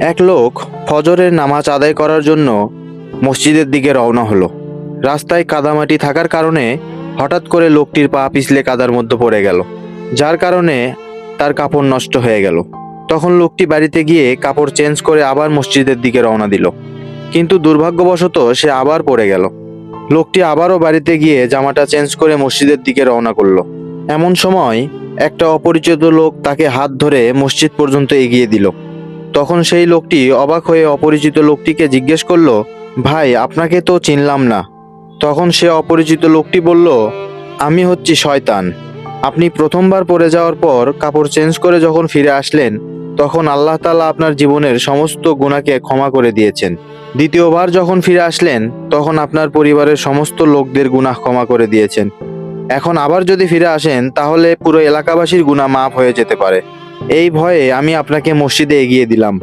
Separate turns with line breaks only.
এক লোক ফজরের নামাজ আদায় করার জন্য মসজিদের দিকে রওনা হলো। রাস্তায় কাদামাটি থাকার কারণে হঠাৎ করে লোকটির পা পিছলে কাদার মধ্যে পড়ে গেল, যার কারণে তার কাপড় নষ্ট হয়ে গেল। তখন লোকটি বাড়িতে গিয়ে কাপড় চেঞ্জ করে আবার মসজিদের দিকে রওনা দিল, কিন্তু দুর্ভাগ্যবশত সে আবার পড়ে গেল। লোকটি আবারও বাড়িতে গিয়ে জামাটা চেঞ্জ করে মসজিদের দিকে রওনা করল। এমন সময় একটা অপরিচিত লোক তাকে হাত ধরে মসজিদ পর্যন্ত এগিয়ে দিল। তখন সেই লোকটি অবাক হয়ে অপরিচিত লোকটিকে জিজ্ঞেস করল, ভাই, আপনাকে তো চিনলাম না। তখন সে অপরিচিত লোকটি বলল, আমি হচ্ছি শয়তান। আপনি প্রথমবার পড়ে যাওয়ার পর কাপড় চেঞ্জ করে যখন ফিরে আসলেন, তখন আল্লাহ তাআলা আপনার জীবনের সমস্ত গুণাকে ক্ষমা করে দিয়েছেন। দ্বিতীয়বার যখন ফিরে আসলেন, তখন আপনার পরিবারের সমস্ত লোকদের গুনাহ ক্ষমা করে দিয়েছেন। এখন আবার যদি ফিরে আসেন, তাহলে পুরো এলাকাবাসীর গুনাহ মাফ হয়ে যেতে পারে। এই ভয়ে আমি আপনাকে মসজিদে এগিয়ে দিলাম।